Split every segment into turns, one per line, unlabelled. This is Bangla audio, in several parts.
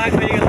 ভাগ হয়ে গেল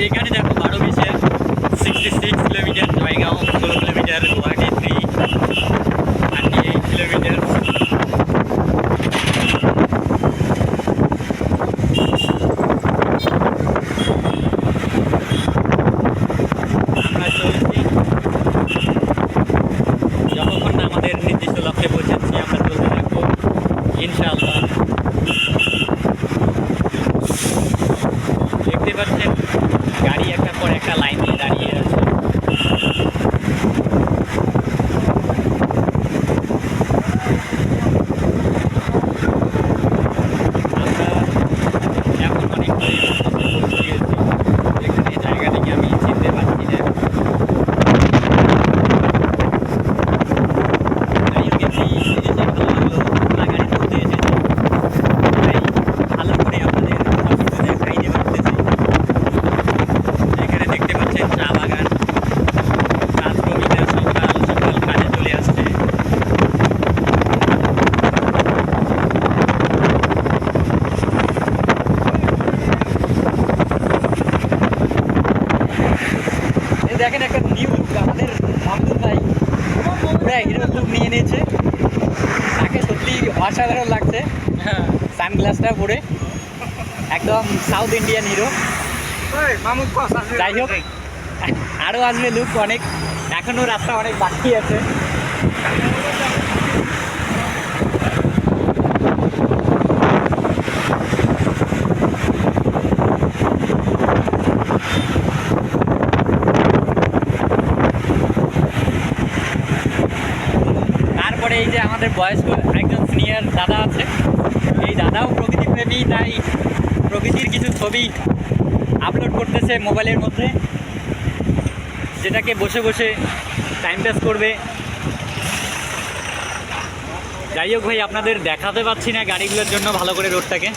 এখানে দেখো বারো বিশে সিক্সটি সিক্স কিলোমিটার জয়গাঁও ষোলো কিলোমিটার গুয়াহাটি থ্রি দেখেন একটা নিউ লুক আমাদের ভাই। পুরো হিরো লুক নিয়ে নিয়েছে। তাকে সত্যি অসাধারণ লাগছে। সানগ্লাসটা পরে। একদম সাউথ ইন্ডিয়ান হিরো যাই হোক আরও আসবে লুক অনেক। এখনও রাস্তা অনেক বাকি আছে। তারপরে এই যে আমাদের বয়স্ক একজন সিনিয়র দাদা আছে। এই দাদাও প্রকৃতি প্রেমী, তাই প্রকৃতির কিছু ছবি আপলোড করতেছে মোবাইলের মধ্যে। যেটাকে বসে বসে টাইম পাস করবে। যাই হোক ভাই, আপনাদের দেখাতে পাচ্ছি না গাড়িগুলোর জন্য ভালো করে রোডটাকে